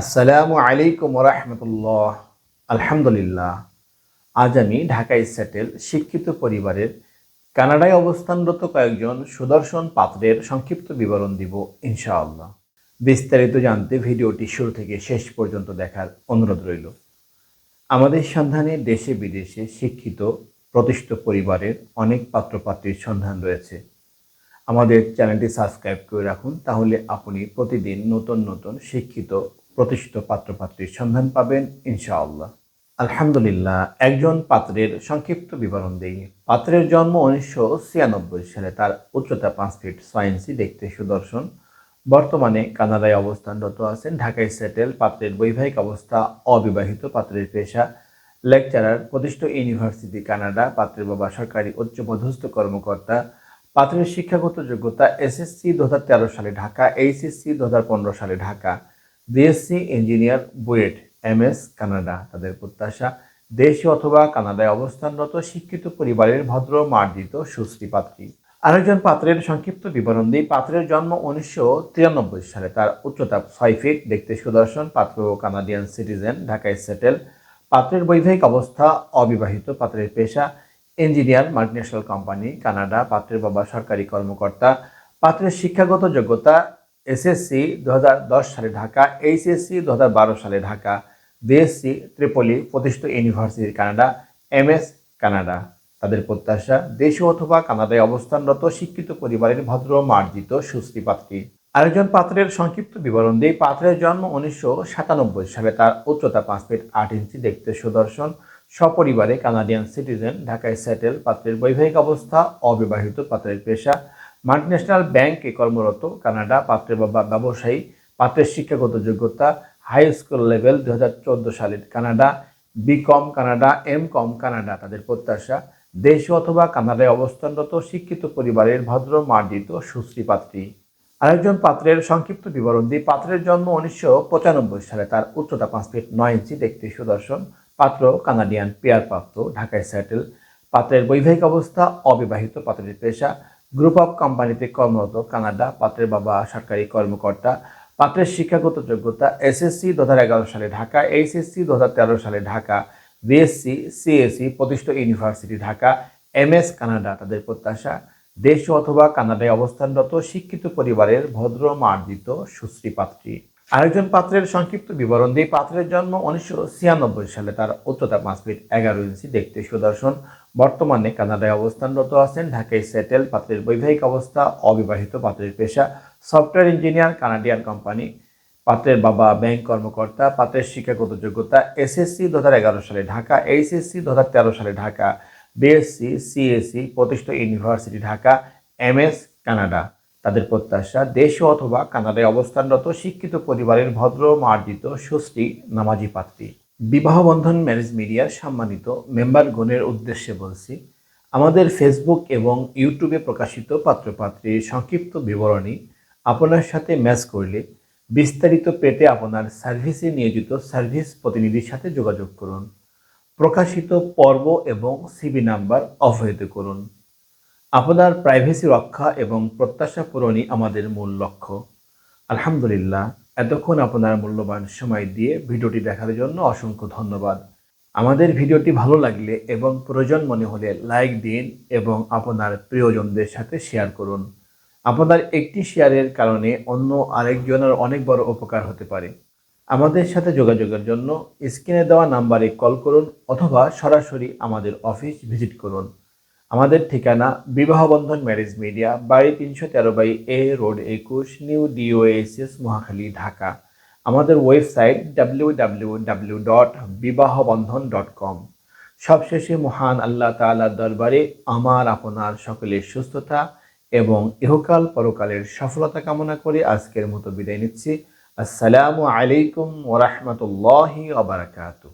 আসসালামু আলাইকুম রহমতুল্লাহ। আলহামদুলিল্লাহ। আজ আমি ঢাকায় সেটেল শিক্ষিত পরিবারের কানাডায় অবস্থানরত কয়েকজন সুদর্শন পাত্রের সংক্ষিপ্ত বিবরণ দিব, ইনশাআল্লাহ। বিস্তারিত জানতে ভিডিওটি শুরু থেকে শেষ পর্যন্ত দেখার অনুরোধ রইল। আমাদের সন্ধানে দেশে বিদেশে শিক্ষিত, প্রতিষ্ঠিত পরিবারের অনেক পাত্রপাত্রীর সন্ধান রয়েছে। আমাদের চ্যানেলটি সাবস্ক্রাইব করে রাখুন, তাহলে আপনি প্রতিদিন নতুন নতুন শিক্ষিত প্রতিষ্ঠিত পাত্রপাত্রীর সন্ধান পাবেন, ইনশাআল্লাহ। আলহামদুলিল্লাহ, একজন পাত্রের সংক্ষিপ্ত বিবরণ দিই। পাত্রের জন্ম উনিশশো ছিয়ানব্বই সালে, তার উচ্চতা পাঁচ ফিট ইঞ্চি, দেখতে সুদর্শন। বর্তমানে কানাডায় অবস্থানরত আছেন। ঢাকায় সেটেল, পাত্রের বৈবাহিক অবস্থা অবিবাহিত, পাত্রের পেশা লেকচারার, প্রতিষ্ঠিত ইউনিভার্সিটি কানাডা, পাত্রের বাবা সরকারি উচ্চপদস্থ কর্মকর্তা। পাত্রের শিক্ষাগত যোগ্যতা এসএসসি দু হাজার তেরো সালে ঢাকা, এইচএসসি দু হাজার পনেরো সালে Dhaka. BSc engineer BUET, MS, Canada. তাদের প্রত্যাশা, দেশে অথবা কানাডায় অবস্থানরত শিক্ষিত পরিবারের ভদ্র, মার্জিত, সুশ্রী পাত্রী। আরেকজন পাত্রের সংক্ষিপ্ত বিবরণ দিই। পাত্রের জন্ম উনিশশো তিরানব্বই সালে। তার উচ্চতা ছয় ফিট, দেখতে সুদর্শন, পাত্র কানাডিয়ান সিটিজেন, ঢাকায় সেটেল। পাত্রের বৈবাহিক অবস্থা অবিবাহিত। পাত্রের পেশা ইঞ্জিনিয়ার, মাল্টিন্যাশনাল কোম্পানি, কানাডা। পাত্রের বাবা সরকারি কর্মকর্তা। পাত্রের শিক্ষাগত যোগ্যতা এসএসসি দু হাজার দশ সালে ঢাকা, এইচএসসি দু সালে ঢাকা, বিএসসি ত্রিপলি প্রতিষ্ঠিত ইউনিভার্সিটি কানাডা, এমএস কানাডা। তাদের প্রত্যাশা দেশে অথবা কানাডায় অবস্থানরত শিক্ষিত পরিবারের ভদ্র, মার্জিত, সুশ্রী পাত্রী। আরেকজন পাত্রের সংক্ষিপ্ত বিবরণ দিয়ে পাত্রের জন্ম উনিশশো সাতানব্বই সালে তার উচ্চতা পাঁচ ফিট আট ইঞ্চি, দেখতে সুদর্শন। সপরিবারে কানাডিয়ান সিটিজেন, ঢাকায় সেটেল, পাত্রের বৈবাহিক অবস্থা, অবিবাহিত পাত্রের পেশা। মাল্টিন্যাশনাল ব্যাংকে কর্মরত কানাডা পাত্রের বাবা ব্যবসায়ী, পাত্রের শিক্ষাগত যোগ্যতা হাই স্কুল লেভেল দু হাজার চোদ্দ সালের Canada BCom Canada M com Canada তাদের প্রত্যাশা, দেশ অথবা কানাডায় অবস্থানরত শিক্ষিত পরিবারের ভদ্র, মার্জিত, সুশ্রী পাত্রী। আরেকজন পাত্রের সংক্ষিপ্ত বিবরণ দিয়ে পাত্রের জন্ম উনিশশো পঁচানব্বই সালে তার উচ্চতা পাঁচ ফিট নয় ইঞ্চি, দেখতে সুদর্শন। পাত্র কানাডিয়ান পেয়ার প্রাপ্ত ঢাকায় সেটেল পাত্রের বৈবাহিক অবস্থা অবিবাহিত, পাত্রের পেশা গ্রুপ অফ কোম্পানিতে কর্মরত কানাডা পাত্রের বাবা, সরকারি কর্মকর্তা, পাত্রের শিক্ষাগত যোগ্যতা এসএসসি দুহাজার এগারো সালে ঢাকা এইচএসসি দুহাজার তেরো সালে ঢাকা বিএসসি সিএসসি প্রতিষ্ঠিত ইউনিভার্সিটি ঢাকা এমএস কানাডা তাদের প্রত্যাশা, দেশ অথবা কানাডায় অবস্থানরত শিক্ষিত পরিবারের ভদ্র, মার্জিত, সুশ্রী পাত্রী। আরেকজন পাত্রের সংক্ষিপ্ত বিবরণ দিয়ে পাত্রের জন্ম উনিশশো ছিয়ানব্বই সালে তার উচ্চতা পাঁচ ফিট এগারো ইঞ্চি, দেখতে সুদর্শন। বর্তমানে কানাডায় অবস্থানরত আছেন। ঢাকায় সেটেল, পাত্রের বৈবাহিক অবস্থা, অবিবাহিত পাত্রের পেশা, সফটওয়্যার ইঞ্জিনিয়ার, কানাডিয়ান কোম্পানি। পাত্রের বাবা ব্যাংক কর্মকর্তা, পাত্রের শিক্ষাগত যোগ্যতা, এসএসসি দু হাজার এগারো সালে ঢাকা, এইচএসসি দু হাজার তেরো সালে ঢাকা, বিএসসি, সিএসসি, প্রতিষ্ঠিত ইউনিভার্সিটি ঢাকা, এমএস কানাডা। তাদের প্রত্যাশা, দেশে অথবা কানাডায় অবস্থানরত শিক্ষিত পরিবারের ভদ্র, মার্জিত সুশ্রী নামাজি পাত্রী। বিবাহ বন্ধন ম্যারেজ মিডিয়ার সম্মানিত মেম্বারগণের উদ্দেশ্যে বলছি, আমাদের ফেসবুক এবং ইউটিউবে প্রকাশিত পাত্রপাত্রীর সংক্ষিপ্ত বিবরণী আপনার সাথে ম্যাচ করলে বিস্তারিত পেতে আপনার সার্ভিসে নিয়োজিত সার্ভিস প্রতিনিধির সাথে যোগাযোগ করুন। প্রকাশিত পর্ব এবং সিবি নাম্বার অবহিত করুন। আপনার প্রাইভেসি রক্ষা এবং প্রত্যাশা পূরণই আমাদের মূল লক্ষ্য। আলহামদুলিল্লাহ। এতক্ষণ আপনার মূল্যবান সময় দিয়ে ভিডিওটি দেখার জন্য অসংখ্য ধন্যবাদ। আমাদের ভিডিওটি ভালো লাগলে এবং প্রয়োজন মনে হলে লাইক দিন এবং আপনার প্রিয়জনদের সাথে শেয়ার করুন। আপনার একটি শেয়ারের কারণে অন্য আরেকজনের অনেক বড় উপকার হতে পারে। আমাদের সাথে যোগাযোগের জন্য স্ক্রিনে দেওয়া নাম্বারে কল করুন অথবা সরাসরি আমাদের অফিস ভিজিট করুন। আমাদের ঠিকানা বিবাহবন্ধন ম্যারেজ মিডিয়া, বাড়ি তিনশো তেরো বাই এ রোড একুশ, নিউ ডিওএসএস, মহাখালী, ঢাকা। আমাদের website W W W dot Bibahabandhan dot com. সবশেষে মহান আল্লাহ তাআলার দরবারে আমার, আপনার সকলের সুস্থতা এবং ইহকাল পরকালের সফলতা কামনা করে আজকের মতো বিদায় নিচ্ছি। আসসালামু আলাইকুম ওরহমতুল্লাহি ওবরাকাতুহ